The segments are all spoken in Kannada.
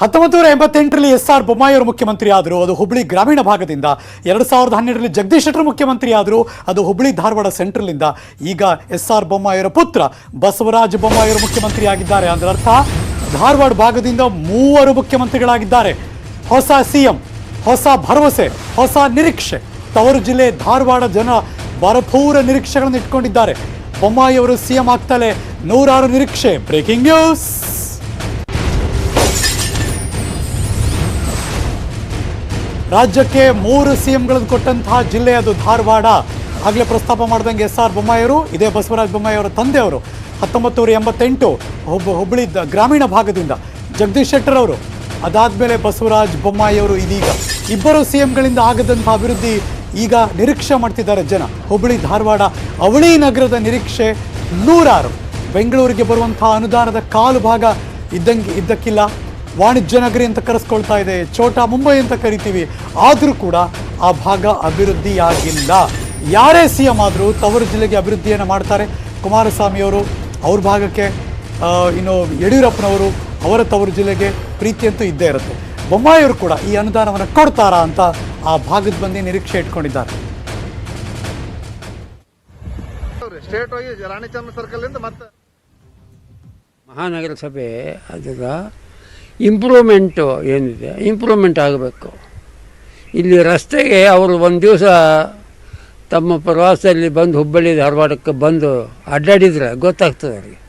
ಹತ್ತೊಂಬತ್ತು ನೂರ ಎಂಬತ್ತೆಂಟರಲ್ಲಿ ಎಸ್ ಆರ್ ಬೊಮ್ಮಾಯಿ ಅವರು ಮುಖ್ಯಮಂತ್ರಿ ಆದರು, ಅದು ಹುಬ್ಳಿ ಗ್ರಾಮೀಣ ಭಾಗದಿಂದ. ಎರಡು ಸಾವಿರದ ಹನ್ನೆರಡರಲ್ಲಿ ಜಗದೀಶ್ ಶೆಟ್ಟರ್ ಮುಖ್ಯಮಂತ್ರಿ ಆದರು, ಅದು ಹುಬ್ಳಿ ಧಾರವಾಡ ಸೆಂಟ್ರಲ್ನಿಂದ. ಈಗ ಎಸ್ ಆರ್ ಬೊಮ್ಮಾಯಿಯವರ ಪುತ್ರ ಬಸವರಾಜ ಬೊಮ್ಮಾಯಿಯವರು ಮುಖ್ಯಮಂತ್ರಿ ಆಗಿದ್ದಾರೆ ಅದರ ಅರ್ಥ. ಧಾರವಾಡ ಭಾಗದಿಂದ ಮೂವರು ಮುಖ್ಯಮಂತ್ರಿಗಳಾಗಿದ್ದಾರೆ. ಹೊಸ ಸಿಎಂ, ಹೊಸ ಭರವಸೆ, ಹೊಸ ನಿರೀಕ್ಷೆ. ತವರು ಜಿಲ್ಲೆ ಧಾರವಾಡ ಜನ ಭರಪೂರ ನಿರೀಕ್ಷೆಗಳನ್ನು ಇಟ್ಕೊಂಡಿದ್ದಾರೆ. ಬೊಮ್ಮಾಯಿಯವರು ಸಿಎಂ ಆಗ್ತಲೇ ನೂರಾರು ನಿರೀಕ್ಷೆ. Breaking news! ರಾಜ್ಯಕ್ಕೆ ಮೂರು ಸಿಎಂಗಳನ್ನು ಕೊಟ್ಟಂತಹ ಜಿಲ್ಲೆ ಅದು ಧಾರವಾಡ. ಆಗಲೇ ಪ್ರಸ್ತಾಪ ಮಾಡಿದಂಗೆ ಎಸ್ ಆರ್ ಬೊಮ್ಮಾಯಿಯವರು, ಇದೇ ಬಸವರಾಜ ಬೊಮ್ಮಾಯಿಯವರ ತಂದೆಯವರು ಹತ್ತೊಂಬತ್ತು ನೂರ ಎಂಬತ್ತೆಂಟು ಹುಬ್ ಹುಬ್ಬಳ್ಳಿ ಗ್ರಾಮೀಣ ಭಾಗದಿಂದ ಜಗದೀಶ್ ಶೆಟ್ಟರ್ ಅವರು ಅದಾದಮೇಲೆ ಬಸವರಾಜ ಬೊಮ್ಮಾಯಿಯವರು ಇದೀಗ. ಇಬ್ಬರು ಸಿ ಎಂಗಳಿಂದ ಆಗದಂತಹ ಅಭಿವೃದ್ಧಿ ಈಗ ನಿರೀಕ್ಷೆ ಮಾಡ್ತಿದ್ದಾರೆ ಜನ. ಹುಬ್ಬಳ್ಳಿ, ಧಾರವಾಡ, ಅವಳಿ ನಗರದ ನಿರೀಕ್ಷೆ ನೂರಾರು. ಬೆಂಗಳೂರಿಗೆ ಬರುವಂತಹ ಅನುದಾನದ ಕಾಲು ಭಾಗ ಇದ್ದಂಗೆ ಇದ್ದಕ್ಕಿಲ್ಲ. ವಾಣಿಜ್ಯ ನಗರಿ ಅಂತ ಕರೆಸ್ಕೊಳ್ತಾ ಇದೆ ಛೋಟಾ ಮುಂಬೈ ಅಂತ ಕರಿತೀವಿ. ಆದರೂ ಕೂಡ ಆ ಭಾಗ ಅಭಿವೃದ್ಧಿಯಾಗಿಲ್ಲ. ಯಾರೇ ಸಿ ಎಂ ಆದರೂ ತವರು ಜಿಲ್ಲೆಗೆ ಅಭಿವೃದ್ಧಿಯನ್ನು ಮಾಡ್ತಾರೆ. ಕುಮಾರಸ್ವಾಮಿಯವರು ಅವ್ರ ಭಾಗಕ್ಕೆ ಇನ್ನು ಯಡಿಯೂರಪ್ಪನವರು ಅವರ ತವರು ಜಿಲ್ಲೆಗೆ ಪ್ರೀತಿಯಂತೂ ಇದ್ದೇ ಇರುತ್ತೆ. ಬೊಮ್ಮಾಯಿಯವರು ಕೂಡ ಈ ಅನುದಾನವನ್ನು ಕೊಡ್ತಾರಾ ಅಂತ ಆ ಭಾಗದ ಬಂದು ನಿರೀಕ್ಷೆ ಇಟ್ಕೊಂಡಿದ್ದಾರೆ. ಸ್ಟೇಟ್ ಹೋಗಿ ಸರ್ಕಲ್ ಇಂದ ಮತ್ತೆ ಮಹಾನಗರ ಸಭೆ ಅದರ ಇಂಪ್ರೂವ್ಮೆಂಟು ಏನಿದೆ? ಇಂಪ್ರೂವ್ಮೆಂಟ್ ಆಗಬೇಕು. ಇಲ್ಲಿ ರಸ್ತೆಗೆ ಅವರು ಒಂದು ದಿವಸ ತಮ್ಮ ಪ್ರವಾಸದಲ್ಲಿ ಬಂದು ಹುಬ್ಬಳ್ಳಿ ಧಾರವಾಡಕ್ಕೆ ಬಂದು ಅಡ್ಡಾಡಿದರೆ ಗೊತ್ತಾಗ್ತದೆ ಅವರಿಗೆ.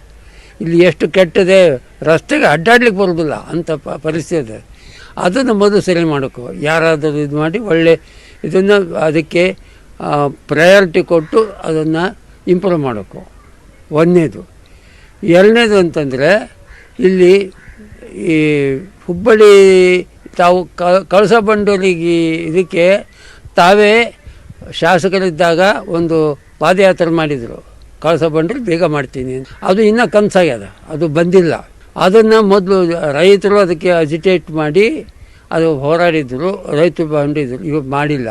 ಇಲ್ಲಿ ಎಷ್ಟು ಕೆಟ್ಟದೆ ರಸ್ತೆಗೆ ಅಡ್ಡಾಡ್ಲಿಕ್ಕೆ ಬರೋದಿಲ್ಲ ಅಂಥ ಪ ಪರಿಸ್ಥಿತಿ ಇದೆ. ಅದನ್ನು ಮೊದಲು ಸರಿ ಮಾಡಬೇಕು ಯಾರಾದರೂ ಇದು ಮಾಡಿ ಒಳ್ಳೆ ಇದನ್ನು ಅದಕ್ಕೆ ಪ್ರಯಾರಿಟಿ ಕೊಟ್ಟು ಅದನ್ನು ಇಂಪ್ರೂವ್ ಮಾಡಬೇಕು ಒಂದನೇದು. ಎರಡನೇದು ಅಂತಂದರೆ ಇಲ್ಲಿ ಈ ಹುಬ್ಬಳ್ಳಿ ತಾವು ಕಳಸ ಬಂಡೂರಿಗೆ ಇದಕ್ಕೆ ತಾವೇ ಶಾಸಕರಿದ್ದಾಗ ಒಂದು ಪಾದಯಾತ್ರೆ ಮಾಡಿದರು. ಕಳಸ ಬಂಡೂರು ಬೇಗ ಮಾಡ್ತೀನಿ ಅದು ಇನ್ನೂ ಕನಸಾಗ್ಯದ. ಅದು ಬಂದಿಲ್ಲ. ಅದನ್ನು ಮೊದಲು ರೈತರು ಅದಕ್ಕೆ ಅಜಿಟೇಟ್ ಮಾಡಿ ಅದು ಹೋರಾಡಿದರು. ರೈತರು ಬಂದಿದ್ರು. ಇವಾಗ ಮಾಡಿಲ್ಲ.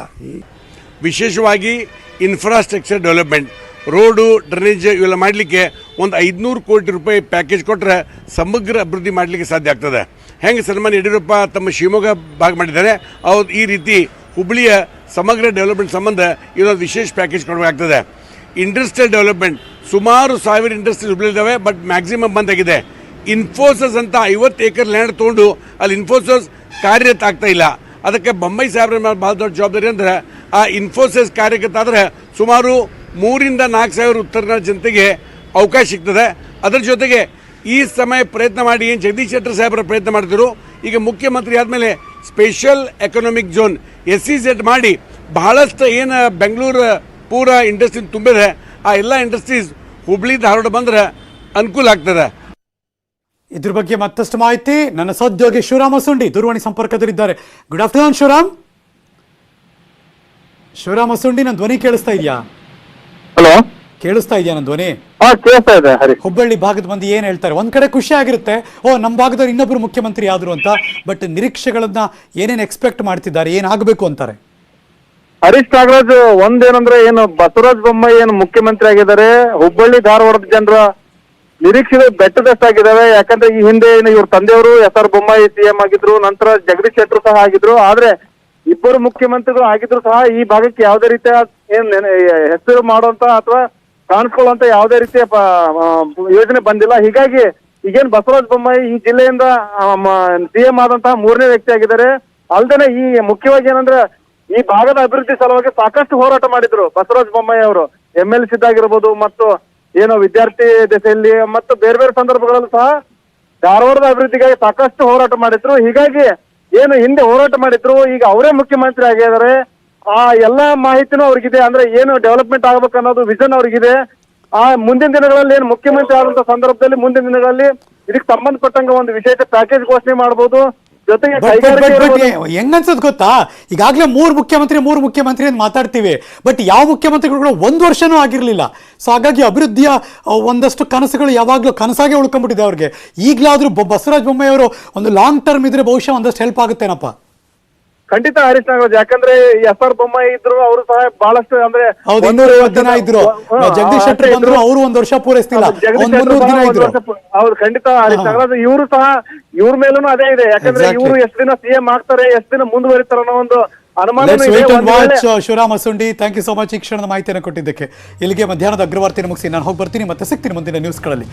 ವಿಶೇಷವಾಗಿ ಇನ್ಫ್ರಾಸ್ಟ್ರಕ್ಚರ್ ಡೆವಲಪ್ಮೆಂಟ್ ರೋಡು ಡ್ರೈನೇಜ್ ಇವೆಲ್ಲ ಮಾಡಲಿಕ್ಕೆ ಒಂದು ಐದುನೂರು ಕೋಟಿ ರೂಪಾಯಿ ಪ್ಯಾಕೇಜ್ ಕೊಟ್ಟರೆ ಸಮಗ್ರ ಅಭಿವೃದ್ಧಿ ಮಾಡಲಿಕ್ಕೆ ಸಾಧ್ಯ ಆಗ್ತದೆ. ಹೆಂಗೆ ಸನ್ಮಾನ್ ಯಡಿಯೂರಪ್ಪ ತಮ್ಮ ಶಿವಮೊಗ್ಗ ಭಾಗ ಮಾಡಿದ್ದಾರೆ, ಅವ್ರು ಈ ರೀತಿ ಹುಬ್ಬಳ್ಳಿಯ ಸಮಗ್ರ ಡೆವಲಪ್ಮೆಂಟ್ ಸಂಬಂಧ ಇದೊಂದು ವಿಶೇಷ ಪ್ಯಾಕೇಜ್ ಕೊಡಬೇಕಾಗ್ತದೆ. ಇಂಡಸ್ಟ್ರಿಯಲ್ ಡೆವಲಪ್ಮೆಂಟ್ ಸುಮಾರು ಸಾವಿರ ಇಂಡಸ್ಟ್ರೀಸ್ ಹುಬ್ಬಳ್ಳಿ ಇದ್ದಾವೆ ಬಟ್ ಮ್ಯಾಕ್ಸಿಮಮ್ ಬಂದಾಗಿದೆ. ಇನ್ಫೋಸಿಸ್ ಅಂತ ಐವತ್ತು ಏಕರ್ ಲ್ಯಾಂಡ್ ತೊಗೊಂಡು ಅಲ್ಲಿ ಇನ್ಫೋಸಿಸ್ ಕಾರ್ಯರತ ಆಗ್ತಾ ಇಲ್ಲ. ಅದಕ್ಕೆ ಬೊಂಬೈ ಸಾಹೇಬ್ರ ಮೇಲೆ ಭಾಳ ದೊಡ್ಡ ಜವಾಬ್ದಾರಿ ಅಂದ್ರೆ, ಆ ಇನ್ಫೋಸಿಸ್ ಕಾರ್ಯಕರ್ತ ಆದರೆ ಸುಮಾರು ಮೂರಿಂದ ನಾಲ್ಕು ಸಾವಿರ ಉತ್ತರ ಜನತೆಗೆ ಅವಕಾಶ ಸಿಗ್ತದೆ. ಅದರ ಜೊತೆಗೆ ಈ ಸಮಯ ಪ್ರಯತ್ನ ಮಾಡಿ ಏನು ಜಗದೀಶ್ ಶೆಟ್ಟರ್ ಸಾಹೇಬರ ಪ್ರಯತ್ನ ಮಾಡಿದ್ರು ಈಗ ಮುಖ್ಯಮಂತ್ರಿ ಆದಮೇಲೆ special economic zone S C set ಮಾಡಿ ಬಹಳಷ್ಟು ಏನು ಬೆಂಗಳೂರು ಪೂರ ಇಂಡಸ್ಟ್ರಿ ತುಂಬಿದೆ, ಆ ಎಲ್ಲ ಇಂಡಸ್ಟ್ರೀಸ್ ಹುಬ್ಳಿ ಧಾರವಾಡ ಬಂದ್ರೆ ಅನುಕೂಲ ಆಗ್ತದೆ. ಇದ್ರ ಬಗ್ಗೆ ಮತ್ತಷ್ಟು ಮಾಹಿತಿ ನನ್ನ ಸಹೋದ್ಯೋಗಿ ಶಿವರಾಮ ಸುಂಡಿ ದೂರವಾಣಿ ಸಂಪರ್ಕದಲ್ಲಿದ್ದಾರೆ. Good afternoon Shivaram. Shivarama Sundi ನನ್ನ ಧ್ವನಿ ಕೇಳಿಸ್ತಾ ಇದೆಯಾ? ಕೇಳಿಸ್ತಾ ಇದೆಯಾ ನನ್ನ ಧ್ವನಿ? ಹಾ ಕೇಳ್ತಾ ಇದೆ ಹರಿ. ಹುಬ್ಬಳ್ಳಿ ಭಾಗದ ಮಂದಿ ಏನ್ ಹೇಳ್ತಾರೆ? ಒಂದ್ ಕಡೆ ಖುಷಿ ಆಗಿರುತ್ತೆ ಓ ನಮ್ಮ ಭಾಗದವ್ರು ಇನ್ನೊಬ್ರು ಮುಖ್ಯಮಂತ್ರಿ ಆದ್ರು ಅಂತ ಬಟ್ ನಿರೀಕ್ಷೆಗಳನ್ನ ಏನೇನ್ ಎಕ್ಸ್ಪೆಕ್ಟ್ ಮಾಡ್ತಿದ್ದಾರೆ ಏನಾಗಬೇಕು ಅಂತಾರೆ? ಹರೀಶ್ ನಾಗರಾಜ್ ಒಂದೇನಂದ್ರೆ ಏನು ಬಸವರಾಜ ಬೊಮ್ಮಾಯಿ ಏನು ಮುಖ್ಯಮಂತ್ರಿ ಆಗಿದ್ದಾರೆ ಹುಬ್ಬಳ್ಳಿ ಧಾರವಾಡದ ಜನರ ನಿರೀಕ್ಷೆಗಳು ಬೆಟ್ಟದಷ್ಟಾಗಿದ್ದಾವೆ ಯಾಕಂದ್ರೆ ಈ ಹಿಂದೆ ಏನು ಇವ್ರ ತಂದೆಯವರು ಎಸ್ ಆರ್ ಬೊಮ್ಮಾಯಿ ಸಿಎಂ ಆಗಿದ್ರು ನಂತರ ಜಗದೀಶ್ ಶೆಟ್ಟರು ಸಹ ಆಗಿದ್ರು ಆದ್ರೆ ಇಬ್ಬರು ಮುಖ್ಯಮಂತ್ರಿಗಳು ಆಗಿದ್ರು ಸಹ ಈ ಭಾಗಕ್ಕೆ ಯಾವುದೇ ರೀತಿಯ ಏನ್ ಹೆಸರು ಮಾಡುವಂತ ಅಥವಾ ಕಾಣಿಸ್ಕೊಳ್ಳುವಂತ ಯಾವುದೇ ರೀತಿಯ ಯೋಜನೆ ಬಂದಿಲ್ಲ. ಹೀಗಾಗಿ ಈಗೇನ್ ಬಸವರಾಜ ಬೊಮ್ಮಾಯಿ ಈ ಜಿಲ್ಲೆಯಿಂದ ಸಿಎಂ ಆದಂತಹ ಮೂರನೇ ವ್ಯಕ್ತಿ ಆಗಿದ್ದಾರೆ. ಅಲ್ದೇನೆ ಈ ಮುಖ್ಯವಾಗಿ ಏನಂದ್ರೆ ಈ ಭಾಗದ ಅಭಿವೃದ್ಧಿ ಸಲುವಾಗಿ ಸಾಕಷ್ಟು ಹೋರಾಟ ಮಾಡಿದ್ರು ಬಸವರಾಜ ಬೊಮ್ಮಾಯಿ ಅವರು. ಎಂ ಎಲ್ ಸಿದ್ದಾಗಿರ್ಬೋದು ಮತ್ತು ಏನು ವಿದ್ಯಾರ್ಥಿ ದೆಸೆಯಲ್ಲಿ ಮತ್ತು ಬೇರೆ ಬೇರೆ ಸಂದರ್ಭಗಳಲ್ಲೂ ಸಹ ಧಾರವಾಡದ ಅಭಿವೃದ್ಧಿಗಾಗಿ ಸಾಕಷ್ಟು ಹೋರಾಟ ಮಾಡಿದ್ರು. ಹೀಗಾಗಿ ಏನು ಹಿಂದೆ ಹೋರಾಟ ಮಾಡಿದ್ರು. ಈಗ ಅವರೇ ಮುಖ್ಯಮಂತ್ರಿ ಆಗಿದ್ದಾರೆ. ಆ ಎಲ್ಲಾ ಮಾಹಿತಿನೂ ಅವ್ರಿಗಿದೆ. ಅಂದ್ರೆ ಏನು ಡೆವಲಪ್ಮೆಂಟ್ ಆಗ್ಬೇಕು ಅನ್ನೋದು ವಿಷನ್ ಅವ್ರಿಗಿದೆ. ಆ ಮುಂದಿನ ದಿನಗಳಲ್ಲಿ ಏನು ಮುಖ್ಯಮಂತ್ರಿ ಆದಂತ ಸಂದರ್ಭದಲ್ಲಿ ಮುಂದಿನ ದಿನಗಳಲ್ಲಿ ಇದಕ್ಕೆ ಸಂಬಂಧಪಟ್ಟಂಗ ಒಂದು ವಿಶೇಷ ಪ್ಯಾಕೇಜ್ ಘೋಷಣೆ ಮಾಡಬಹುದು ಜೊತೆಗೆ ಬಟ್ ಬಟ್ ಕೈಗಾರಿಕೆ ಬಟ್ ಬಟ್ ಇರ್ಬೋದು. ಹೆಂಗ್ ಅನ್ಸದ್ ಗೊತ್ತಾ? ಈಗಾಗಲೇ ಮೂರು ಮುಖ್ಯಮಂತ್ರಿ ಮೂರು ಮುಖ್ಯಮಂತ್ರಿ ಅಂತ ಮಾತಾಡ್ತೀವಿ. ಬಟ್ ಯಾವ ಮುಖ್ಯಮಂತ್ರಿಗಳು ಕೂಡ ಒಂದು ವರ್ಷನೂ ಆಗಿರಲಿಲ್ಲ. ಸೊ ಹಾಗಾಗಿ ಅಭಿವೃದ್ಧಿಯ ಒಂದಷ್ಟು ಕನಸುಗಳು ಯಾವಾಗಲೂ ಕನಸಾಗೆ ಉಳ್ಕೊಂಡ್ಬಿಟ್ಟಿದೆ ಅವ್ರಿಗೆ. ಈಗಲಾದ್ರೂ ಬಸವರಾಜ ಬೊಮ್ಮಾಯಿ ಅವರು ಒಂದು ಲಾಂಗ್ ಟರ್ಮ್ ಇದ್ರೆ ಬಹುಶಃ ಒಂದಷ್ಟು ಹೆಲ್ಪ್ ಆಗುತ್ತೇನಪ್ಪ? ಖಂಡಿತ ಹರೀಶ್ ನಾಗರಾಜ್ ಯಾಕಂದ್ರೆ ಎಸ್ ಆರ್ ಬೊಮ್ಮಾಯಿ ಇದ್ರು ಅವರು ಸಹ ಬಹಳಷ್ಟು ಅಂದ್ರೆ ಹೌದು ಇನ್ನೂರ ಐವತ್ತು ದಿನ ಇದ್ರು. ಜಗದೀಶ್ ಶೆಟ್ಟರ್ ಬಂದ್ರು ಅವರು ಒಂದ್ ವರ್ಷ ಪೂರೈಸ್ತಿಲ್ಲ. ಹೌದು, ಹೌದು ಖಂಡಿತ ಹರೀಶ್ ನಾಗರಾಜ್ ಇವರು ಸಹ ಇವ್ರ ಮೇಲೂ ಅದೇ ಇದೆ. ಯಾಕಂದ್ರೆ. ಇವರು ಎಷ್ಟು ದಿನ ಸಿಎಂ ಆಗ್ತಾರೆ ಎಷ್ಟು ದಿನ ಮುಂದುವರಿತಾರ ಅನ್ನೋ ಒಂದು Shivarama Sundi. Thank you so much ಈ ಕ್ಷಣದ ಮಾಹಿತಿಯನ್ನು ಕೊಟ್ಟಿದ್ದಕ್ಕೆ. ಇಲ್ಲಿಗೆ ಮಧ್ಯಾಹ್ನದ ಅಗ್ರವಾರ್ತೆಯನ್ನು ಮುಗಿಸಿ ನಾನು ಹೋಗಿ ಬರ್ತೀನಿ ಮತ್ತೆ ಸಿಗ್ತೀನಿ ಮುಂದಿನ ನ್ಯೂಸ್ಗಳಲ್ಲಿ